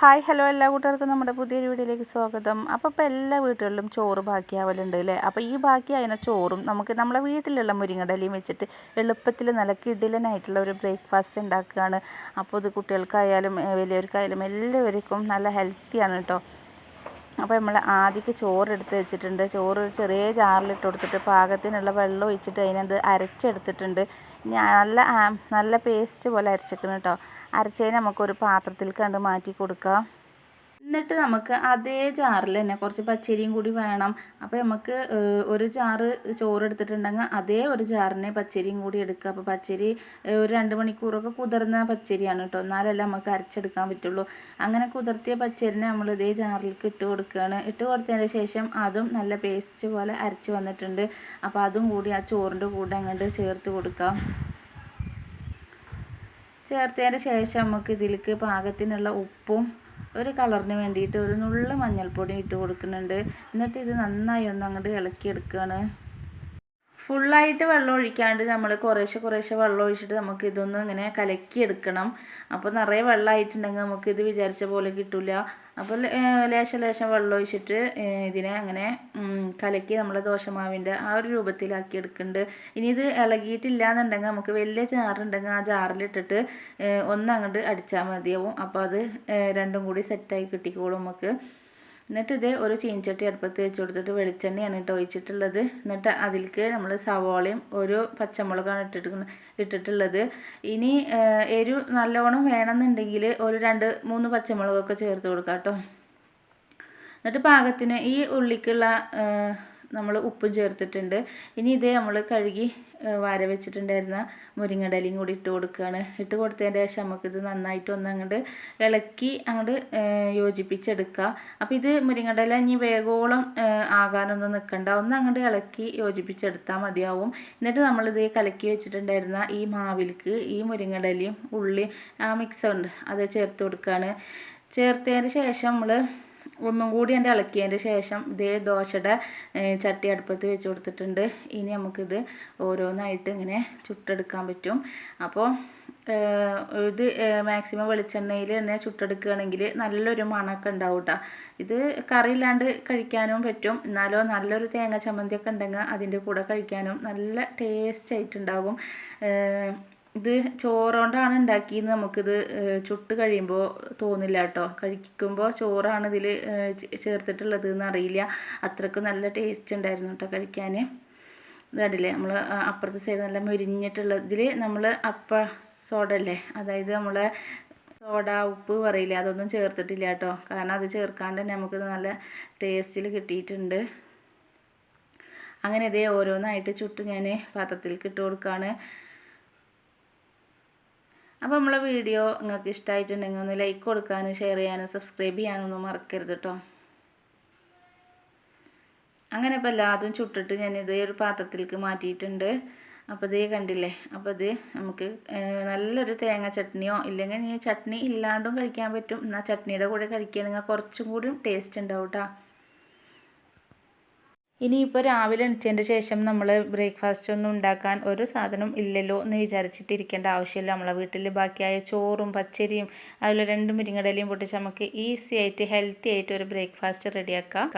Hi hello എല്ലാ കൂട്ടുകാർക്കും നമ്മുടെ പുതിയൊരു വീഡിയോയിലേക്ക് സ്വാഗതം. അപ്പോൾ ഇപ്പോൾ എല്ലാ വീട്ടുകളിലും ചോറ് ബാക്കിയാവലുണ്ട് അല്ലേ? അപ്പോൾ ഈ ബാക്കിയായ ചോറും നമുക്ക് നമ്മളെ വീട്ടിലുള്ള മുരിങ്ങടലിയും വെച്ചിട്ട് എളുപ്പത്തിൽ നല്ല കിടിലനായിട്ടുള്ള ഒരു ബ്രേക്ക്ഫാസ്റ്റ് ഉണ്ടാക്കുകയാണ്. അപ്പോൾ ഇത് കുട്ടികൾക്കായാലും വലിയവർക്കായാലും എല്ലാവർക്കും നല്ല ഹെൽത്തിയാണ് കേട്ടോ. അപ്പോൾ നമ്മൾ ആദ്യക്ക് ചോറ് എടുത്ത് വെച്ചിട്ടുണ്ട്. ചോറ് ഒരു ചെറിയ ജാറിലിട്ട് കൊടുത്തിട്ട് പാകത്തിനുള്ള വെള്ളം ഒഴിച്ചിട്ട് അതിനത് അരച്ചെടുത്തിട്ടുണ്ട്. നല്ല നല്ല പേസ്റ്റ് പോലെ അരച്ചേക്കണം കേട്ടോ അരച്ചതിന് നമുക്കൊരു പാത്രത്തിൽ കണ്ട് മാറ്റി കൊടുക്കാം. എന്നിട്ട് നമുക്ക് അതേ ജാറിൽ തന്നെ കുറച്ച് പച്ചരിയും കൂടി വേണം. അപ്പോൾ നമുക്ക് ഒരു ജാറ് ചോറ് എടുത്തിട്ടുണ്ടെങ്കിൽ അതേ ഒരു ജാറിന് പച്ചരിയും കൂടി എടുക്കുക. അപ്പോൾ പച്ചരി ഒരു രണ്ട് മണിക്കൂറൊക്കെ കുതിർന്ന പച്ചരിയാണ് കേട്ടോ. എന്നാലല്ലേ നമുക്ക് അരച്ചെടുക്കാൻ പറ്റുള്ളൂ. അങ്ങനെ കുതിർത്തിയ പച്ചരിനെ നമ്മൾ ഇതേ ജാറിലേക്ക് ഇട്ട് കൊടുക്കുകയാണ്. ഇട്ട് കൊടുത്തതിന് ശേഷം അതും നല്ല പേസ്റ്റ് പോലെ അരച്ച് വന്നിട്ടുണ്ട്. അപ്പോൾ അതും കൂടി ആ ചോറിന്റെ കൂടെ അങ്ങോട്ട് ചേർത്ത് കൊടുക്കാം ചേർത്തതിന് ശേഷം നമുക്ക് ഇതിലേക്ക് പാകത്തിനുള്ള ഉപ്പും ഒരു കളറിന് വേണ്ടിയിട്ട് ഒരു നുള്ളു മഞ്ഞൾപ്പൊടി ഇട്ട് കൊടുക്കുന്നുണ്ട്. എന്നിട്ട് ഇത് നന്നായി ഒന്ന് അങ്ങോട്ട് ഇളക്കിയെടുക്കുകയാണ് ഫുള്ളായിട്ട് വെള്ളം ഒഴിക്കാണ്ട് നമ്മൾ കുറേശ്ശെ കുറേശ്ശെ വെള്ളം ഒഴിച്ചിട്ട് നമുക്ക് ഇതൊന്ന് ഇങ്ങനെ കലക്കിയെടുക്കണം. അപ്പോൾ നിറയെ വെള്ളമായിട്ടുണ്ടെങ്കിൽ നമുക്ക് ഇത് വിചാരിച്ച പോലെ കിട്ടില്ല അപ്പോൾ ലേശം ലേശം വെള്ളം ഒഴിച്ചിട്ട് ഇതിനെ അങ്ങനെ കലക്കി നമ്മൾ ദോശമാവിന്റെ ആ ഒരു രൂപത്തിലാക്കി എടുക്കുന്നുണ്ട് ഇനി ഇത് ഇളകിയിട്ടില്ല എന്നുണ്ടെങ്കിൽ നമുക്ക് വലിയ ജാറുണ്ടെങ്കിൽ ആ ജാറിലിട്ടിട്ട് ഒന്ന് അങ്ങോട്ട് അടിച്ചാൽ മതിയാവും. അപ്പോൾ അത് രണ്ടും കൂടി സെറ്റായി കിട്ടിക്കോളും നമുക്ക്. എന്നിട്ട് ഇത് ഒരു ചീനച്ചട്ടി അടുപ്പത്ത് വെച്ച് കൊടുത്തിട്ട് വെളിച്ചെണ്ണയാണ് കേട്ടോ ഒഴിച്ചിട്ടുള്ളത്. എന്നിട്ട് അതിലേക്ക് നമ്മൾ സവോളയും ഒരു പച്ചമുളകാണ് ഇട്ടിട്ട് ഇട്ടിട്ടുള്ളത്. ഇനി എരു നല്ലോണം വേണമെന്നുണ്ടെങ്കിൽ ഒരു രണ്ട് മൂന്ന് പച്ചമുളകൊക്കെ ചേർത്ത് കൊടുക്കാം കേട്ടോ. എന്നിട്ട് പാകത്തിന് ഈ ഉള്ളിക്കുള്ള നമ്മൾ ഉപ്പും ചേർത്തിട്ടുണ്ട്. ഇനി ഇതേ നമ്മൾ കഴുകി വാര വെച്ചിട്ടുണ്ടായിരുന്ന മുരിങ്ങടലയും കൂടി ഇട്ട് കൊടുക്കുകയാണ് ഇട്ട് കൊടുത്തതിന്റെ ശേഷം നമുക്കിത് നന്നായിട്ട് ഒന്ന് അങ്ങോട്ട് ഇളക്കി അങ്ങോട്ട് യോജിപ്പിച്ചെടുക്കുക അപ്പോൾ ഇത് മുരിങ്ങടല ഇനി വേഗോളം ആകാനൊന്നും നിൽക്കണ്ട ഒന്ന് അങ്ങോട്ട് ഇളക്കി യോജിപ്പിച്ചെടുത്താൽ മതിയാവും. എന്നിട്ട് നമ്മളിത് കലക്കി വെച്ചിട്ടുണ്ടായിരുന്ന ഈ മാവിൽക്ക് ഈ മുരിങ്ങടലയും ഉള്ളി ആ മിക്സ് ഉണ്ട് അത് ചേർത്ത് കൊടുക്കുകയാണ് ചേർത്തതിന് ശേഷം നമ്മൾ ഒന്നും കൂടി എന്റെ ഇളക്കിയതിന്റെ ശേഷം ഇതേ ദോശയുടെ ചട്ടി അടുപ്പത്ത് വെച്ച് കൊടുത്തിട്ടുണ്ട്. ഇനി നമുക്കിത് ഓരോന്നായിട്ട് ഇങ്ങനെ ചുട്ടെടുക്കാൻ പറ്റും. അപ്പോൾ ഇത് മാക്സിമം വെളിച്ചെണ്ണയിൽ തന്നെ ചുട്ടെടുക്കുകയാണെങ്കിൽ നല്ലൊരു മണമൊക്കെ ഉണ്ടാവും കേട്ടോ ഇത് കറിയില്ലാണ്ട് കഴിക്കാനും പറ്റും. എന്നാലോ നല്ലൊരു തേങ്ങ ചമ്മന്തിയൊക്കെ ഉണ്ടെങ്കിൽ അതിന്റെ കൂടെ കഴിക്കാനും നല്ല ടേസ്റ്റ് ആയിട്ടുണ്ടാകും. ഇത് ചോറുകൊണ്ടാണ് ഉണ്ടാക്കിയെന്ന് നമുക്കിത് ചുട്ട് കഴിയുമ്പോൾ തോന്നില്ല കേട്ടോ. കഴിക്കുമ്പോൾ ചോറാണ് ഇതിൽ ചേർത്തിട്ടുള്ളത് എന്ന് അറിയില്ല. അത്രയ്ക്ക് നല്ല ടേസ്റ്റ് ഉണ്ടായിരുന്നു കേട്ടോ കഴിക്കാൻ ഇതടില്ലേ നമ്മൾ അപ്പുറത്തെ സൈഡ് നല്ല മുരിഞ്ഞിട്ടുള്ള ഇതിൽ നമ്മൾ അപ്പ സോഡ അല്ലേ? അതായത് നമ്മൾ സോഡ ഉപ്പ് പറയില്ല? അതൊന്നും ചേർത്തിട്ടില്ല കേട്ടോ. കാരണം അത് ചേർക്കാണ്ട് തന്നെ നമുക്ക് നല്ല ടേസ്റ്റിൽ കിട്ടിയിട്ടുണ്ട്. അങ്ങനെ ഇതേ ഓരോന്നായിട്ട് ചുട്ട് ഞാൻ പാത്രത്തിലേക്ക് ഇട്ട് അപ്പോൾ നമ്മളെ വീഡിയോ നിങ്ങൾക്ക് ഇഷ്ടമായിട്ടുണ്ടെങ്കിൽ ഒന്ന് ലൈക്ക് കൊടുക്കാനും ഷെയർ ചെയ്യാനും സബ്സ്ക്രൈബ് ചെയ്യാനൊന്നും മറക്കരുത് കേട്ടോ അങ്ങനെ ഇപ്പോൾ എല്ലാതും ചുട്ടിട്ട് ഞാൻ ഇതേ ഒരു പാത്രത്തിലേക്ക് മാറ്റിയിട്ടുണ്ട്. അപ്പോൾ ഇതേ കണ്ടില്ലേ? അപ്പോൾ ഇത് നമുക്ക് നല്ലൊരു തേങ്ങ ചട്നിയോ ഇല്ലെങ്കിൽ ചട്നി ഇല്ലാണ്ടും കഴിക്കാൻ പറ്റും. എന്നാൽ ചട്നിയുടെ കൂടെ കഴിക്കുകയാണെങ്കിൽ കുറച്ചും കൂടി ടേസ്റ്റ് ഉണ്ടാവും കേട്ടോ ഇനിയിപ്പോൾ രാവിലെ എണിച്ചതിന്റെ ശേഷം നമ്മൾ ബ്രേക്ക്ഫാസ്റ്റ് ഒന്നും ഉണ്ടാക്കാൻ ഒരു സാധനം ഇല്ലല്ലോ എന്ന് വിചാരിച്ചിട്ടിരിക്കേണ്ട ആവശ്യമില്ല. നമ്മളെ വീട്ടിൽ ബാക്കിയായ ചോറും പച്ചരിയും അതുപോലെ രണ്ട് മുരിങ്ങടലയും പൊട്ടിച്ച് നമുക്ക് ഈസി ആയിട്ട് ഹെൽത്തി ആയിട്ട് ഒരു ബ്രേക്ക്ഫാസ്റ്റ് റെഡിയാക്കാം